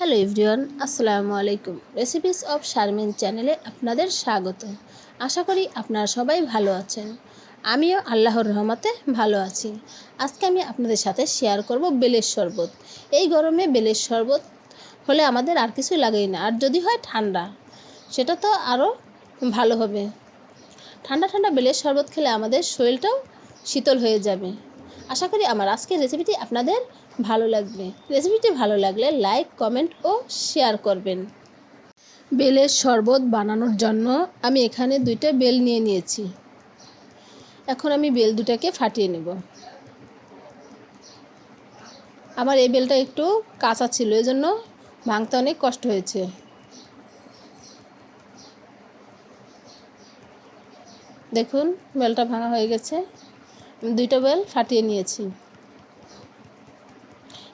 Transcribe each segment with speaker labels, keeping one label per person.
Speaker 1: Hello everyone, আসসালামু আলাইকুম। Recipes of Sharmin চ্যানেলে আপনাদের স্বাগত। আশা করি আপনারা সবাই ভালো আছেন। আমিও আল্লাহর রহমতে ভালো আছি। আজকে আমি আপনাদের সাথে শেয়ার করব বেলের শরবত। এই গরমে বেলের শরবত হলে আমাদের আর কিছু লাগেই না। আর যদি হয় ঠান্ডা, সেটা তো আরও ভালো হবে। ঠান্ডা ঠান্ডা বেলের শরবত খেলে আমাদের শরীরটাও শীতল হয়ে যাবে। আশা করি আমার আজকের রেসিপিটি আপনাদের ভালো লাগবে। রেসিপিটি ভালো লাগলে লাইক, কমেন্ট ও শেয়ার করবেন। বেলের শরবত বানানোর জন্য আমি এখানে দুইটা বেল নিয়ে নিয়েছি। এখন আমি বেল দুটাকে ফাটিয়ে নেব। আমার এই বেলটা একটু কাঁচা ছিল এই জন্য ভাঙতে অনেক কষ্ট হয়েছে। দেখুন, বেলটা ভাঙা হয়ে গেছে। দুইটা বেল ফাটিয়ে নিয়েছি।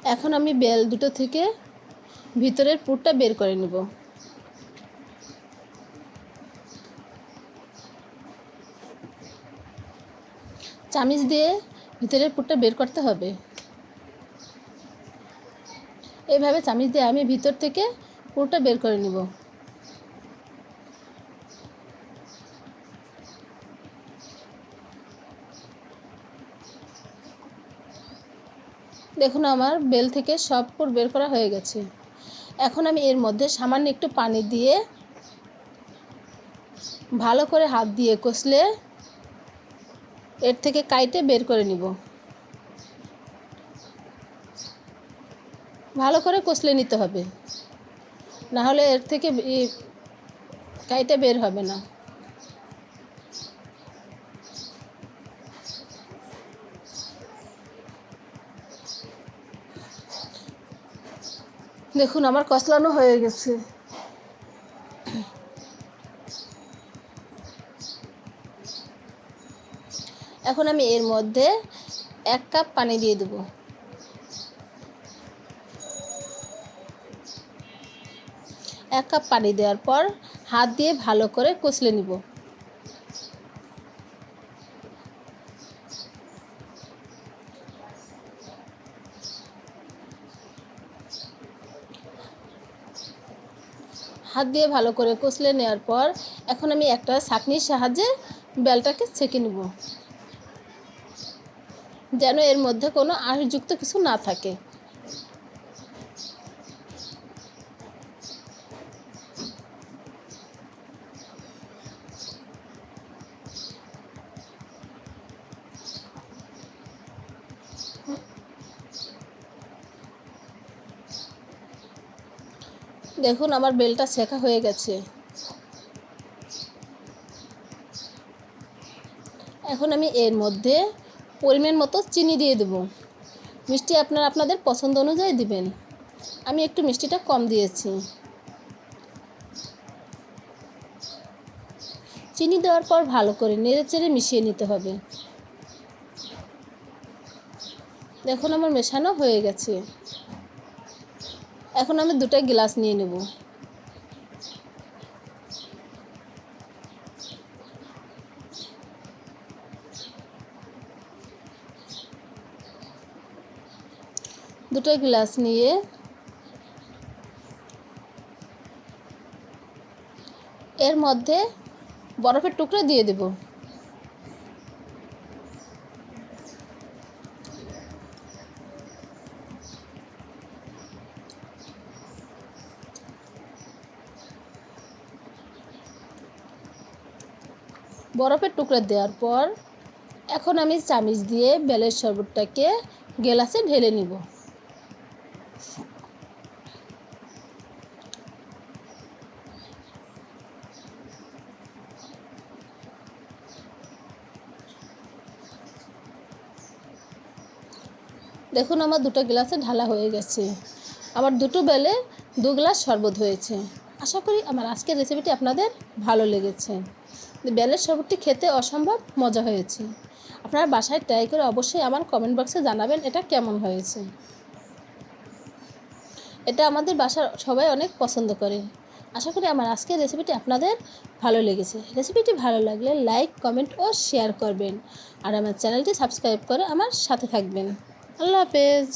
Speaker 1: এখন আমি বেল দুটো থেকে ভিতরের পুরটা বের করে নেব। চামিচ দিয়ে ভিতরের পুরটা বের করতে হবে। এভাবে চামিচ দিয়ে আমি ভিতর থেকে পুরটা বের করে নিব। দেখুন আমার বেল থেকে সব পুর বের করা হয়ে গেছে। এখন আমি এর মধ্যে সামান্য একটু পানি দিয়ে ভালো করে হাত দিয়ে কষলে এর থেকে কাইটে বের করে নিব। ভালো করে কষলে নিতে হবে। না হলে এর থেকে কাইটে বের হবে না। দেখুন, আমার কসলানো হয়ে গেছে। এখন আমি এর মধ্যে এক কাপ পানি দিয়ে দেব। এক কাপ পানি দেওয়ার পর হাত দিয়ে ভালো করে কষলে নিব। হাত দিয়ে ভালো করে কষলে নেওয়ার পর এখন আমি একটা ছাঁকনির সাহায্যে বেলটাকে ছেঁকে নেব। যেন এর মধ্যে কোনো আঁশযুক্ত কিছু না থাকে। দেখুন, আমার বেলটা শেখা হয়ে গেছে। এখন আমি এর মধ্যে পরিমাণ মতো চিনি দিয়ে দেব। মিষ্টি আপনারা আপনাদের পছন্দ অনুযায়ী দিবেন। আমি একটু মিষ্টিটা কম দিয়েছি। চিনি দেওয়ার পর ভালো করে নেড়ে চেড়ে মিশিয়ে নিতে হবে। দেখুন, আমার মেশানো হয়ে গেছে। এখন আমি দুটো গ্লাস নিয়ে নেব। দুটো গ্লাস নিয়ে এর মধ্যে বরফের টুকরো দিয়ে দেবো। বরফের টুকরা দেওয়ার পর এখন আমি চামিচ দিয়ে বেলের শরবতটাকে গেলাসে ঢেলে নিব। দেখুন আমার দুটো গ্লাসে ঢালা হয়ে গেছে। আমার দুটো বেলে দু গ্লাস শরবত হয়েছে। আশা করি আমার আজকের রেসিপিটি আপনাদের ভালো লেগেছে। বেলের শরবতটি খেতে অসম্ভব মজা হয়েছে। আপনারা বাসায় ট্রাই করে অবশ্যই আমার কমেন্ট বক্সে জানাবেন এটা কেমন হয়েছে। এটা আমাদের বাসার সবাই অনেক পছন্দ করে। আশা করি আমার আজকের রেসিপিটি আপনাদের ভালো লেগেছে। রেসিপিটি ভালো লাগলে লাইক কমেন্ট ও শেয়ার করবেন। আর আমার চ্যানেলটি সাবস্ক্রাইব করে আমার সাথে থাকবেন। আল্লাহ হাফেজ।